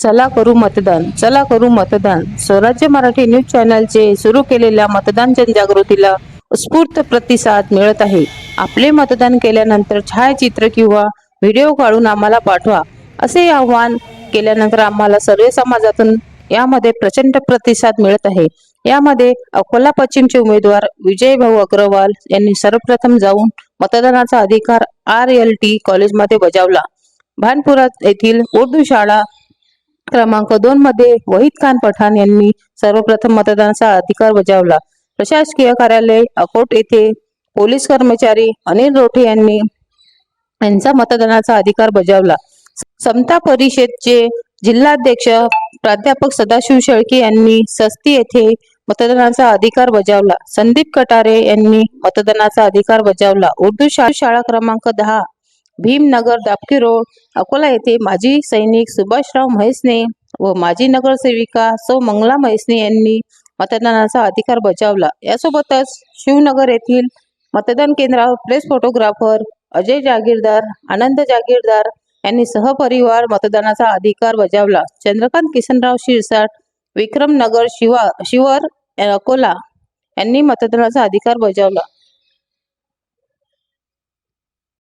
चला करू मतदान चला करू मतदान. स्वराज्य मराठी न्यूज चॅनलचे सुरू केलेल्या मतदान जनजागृतीला उत्स्फूर्त प्रतिसाद मिळत आहे. आपले मतदान केल्यानंतर छायाचित्र किंवा व्हिडिओ काढून आम्हाला पाठवा असे आवाहन केल्यानंतर आम्हाला सर्व समाजातून यामध्ये प्रचंड प्रतिसाद मिळत आहे. यामध्ये अकोला पश्चिमचे उमेदवार विजय भाऊ अग्रवाल यांनी सर्वप्रथम जाऊन मतदानाचा अधिकार आर एल टी कॉलेजमध्ये बजावला. भानपुरात येथील उर्दू शाळा क्रमांक दोन मध्ये वहीद खान पठाण यांनी सर्वप्रथम मतदानाचा अधिकार बजावला. प्रशासकीय कार्यालय अकोट येथे पोलीस कर्मचारी अनिल रोठे यांनी यांचा मतदानाचा अधिकार बजावला. समता परिषदचे जिल्हाध्यक्ष प्राध्यापक सदाशिव शेळके यांनी सस्ती येथे मतदानाचा अधिकार बजावला. संदीप कटारे यांनी मतदानाचा अधिकार बजावला. उर्दू शाळा शाळा क्रमांक दहा भीमनगर दापकी रोड अकोला येथे माजी सैनिक सुभाषराव म्हैसने व माजी नगरसेविका सौ मंगला म्हैसने यांनी मतदानाचा अधिकार बजावला. यासोबतच शिवनगर येथील मतदान केंद्रावर प्रेस फोटोग्राफर अजय जागीरदार आनंद जागीरदार यांनी सहपरिवार मतदानाचा अधिकार बजावला. चंद्रकांत किसनराव शिरसाट विक्रमनगर शिवा शिवर अकोला यांनी मतदानाचा अधिकार बजावला.